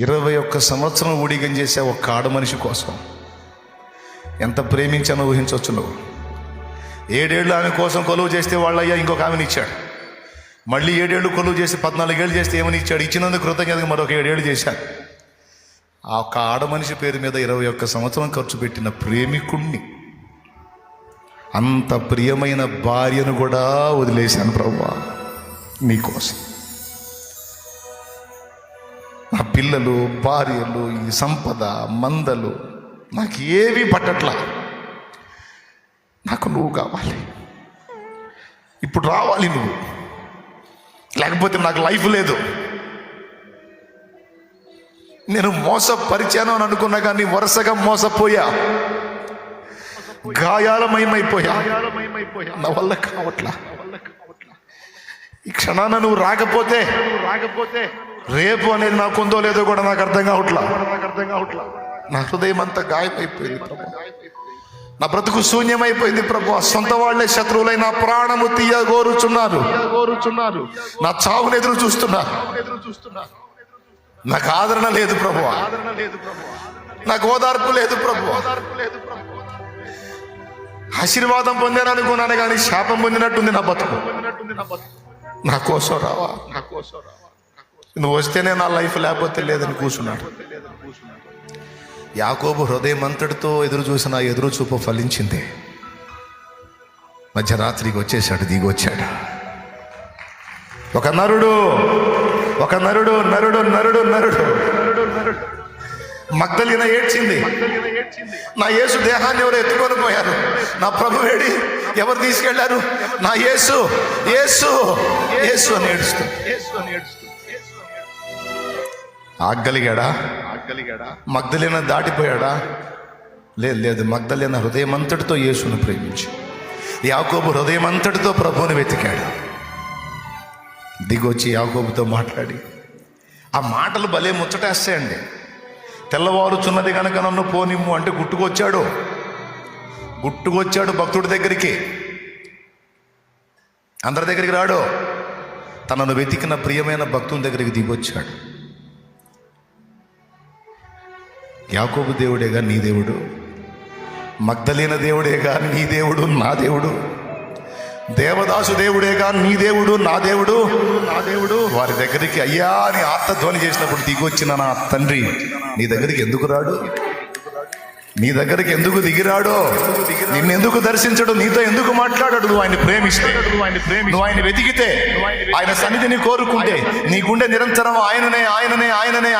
ఇరవై ఒక్క సంవత్సరం ఊడిగం చేసే ఒక ఆడ మనిషి కోసం ఎంత ప్రేమించానో ఊహించవచ్చు నువ్వు? ఏడేళ్ళు ఆమె కోసం కొలువు చేస్తే వాళ్ళయ్యా ఇంకొక ఆమెను ఇచ్చాడు. మళ్ళీ ఏడేళ్ళు కొలువు చేసి పద్నాలుగేళ్ళు చేస్తే ఏమని ఇచ్చాడు? ఇచ్చినందుకు కృతజ్ఞతగా మరొక ఏడేళ్ళు చేశాడు. ఆ ఒక్క ఆడ మనిషి పేరు మీద ఇరవై ఒక్క సంవత్సరం ఖర్చు పెట్టిన ప్రేమికుణ్ణి అంత ప్రియమైన భార్యను కూడా వదిలేశాను ప్రభు నీకోసం. నా పిల్లలు భార్యలు ఈ సంపద మందలు నాకు ఏవి పట్టట్లా. నాకు నువ్వు కావాలి. ఇప్పుడు రావాలి నువ్వు. లేకపోతే నాకు లైఫ్ లేదు. నేను మోసపరిచాను అని అనుకున్నా కానీ వరుసగా మోసపోయా. గాయాలమయమైపోయా. నా వల్ల కావట్లా. ఈ క్షణాన నువ్వు రాకపోతే రాకపోతే రేపు అనేది నాకు ఉందో లేదో కూడా నాకు అర్థం కావట్లా. నాకు అర్థం కావట్లా నా హృదయం అంతా గాయమైపోయింది ప్రభు. నా బ్రతుకు శూన్యమైపోయింది ప్రభు. సొంత వాళ్ళే శత్రువులై నా ప్రాణము తీయ గోరుచున్నారు గోరుచున్నారు నా చావును ఎదురు చూస్తున్నారు. ఎదురు నాకు ఆదరణ లేదు ప్రభు. ఆదరణ లేదు ప్రభు నాకు ఓదార్పు లేదు ప్రభు. ఓదార్పు లేదు ప్రభు ఆశీర్వాదం పొందాను అనుకున్నాను కానీ శాపం పొందినట్టుంది నా బతుకు. నా కోసం రావా నా కోసం రావా? నువ్వు వస్తేనే నా లైఫ్ లేకపోతే లేదని కూర్చున్నాడు. యాకోబు హృదయం అంతటితో ఎదురు చూసిన ఎదురు చూపు ఫలించింది. మధ్యరాత్రికి వచ్చేసాడు దిగి వచ్చాడు. ఒక నరుడు ఒక నరుడు నరుడు నరుడు నరుడు. నరుడు నరుడు మగ్ధలిన ఏడ్చింది. నా యేసు దేహాన్ని ఎవరు ఎత్తుకొని పోయారు. నా ప్రభు వేడి ఎవరు తీసుకెళ్ళారు? నా యేసు యేసు యేసు అని ఏడుస్తూ యేసు అని ఏడుస్తూ. ఆగలిగాడా? ఆగలిగాడా? మగ్ధలిన దాటిపోయాడా? లేదు లేదు మగ్ధలిన హృదయం అంతటితో యేసును ప్రేమించి యాకోబు హృదయం అంతటితో ప్రభువుని వెతికాడు. దిగొచ్చి యాకోబుతో మాట్లాడి ఆ మాటలు భలే ముచ్చటేస్తాయండి. తెల్లవారుచున్నది కనుక నన్ను పోనిమ్ము అంటే గుట్టుకొచ్చాడు. గుట్టుకొచ్చాడు భక్తుడి దగ్గరికి. అందరి దగ్గరికి రాడు. తనను వెతికిన ప్రియమైన భక్తుని దగ్గరికి దిగొచ్చాడు. యాకోబు దేవుడేగా నీ దేవుడు? మగ్ధలేన దేవుడేగా నీ దేవుడు? నా దేవుడు. దేవదాసు దేవుడేగా నీ దేవుడు? నా దేవుడు. నా దేవుడు వారి దగ్గరికి అయ్యా అని ఆత్మధ్వని చేసినప్పుడు దిగొచ్చిన నా తండ్రి నీ దగ్గరికి ఎందుకు రాడు? నీ దగ్గరికి ఎందుకు దిగిరాడో? నిన్నెందుకు దర్శించడు? నీతో ఎందుకు మాట్లాడాడు? నువ్వు ఆయన ప్రేమిస్తే. నువ్వు ఆయన వెతికితే. ఆయన సన్నిధిని కోరుకుంటే. నీ గుండె నిరంతరం ఆయననే ఆయననే ఆయననే.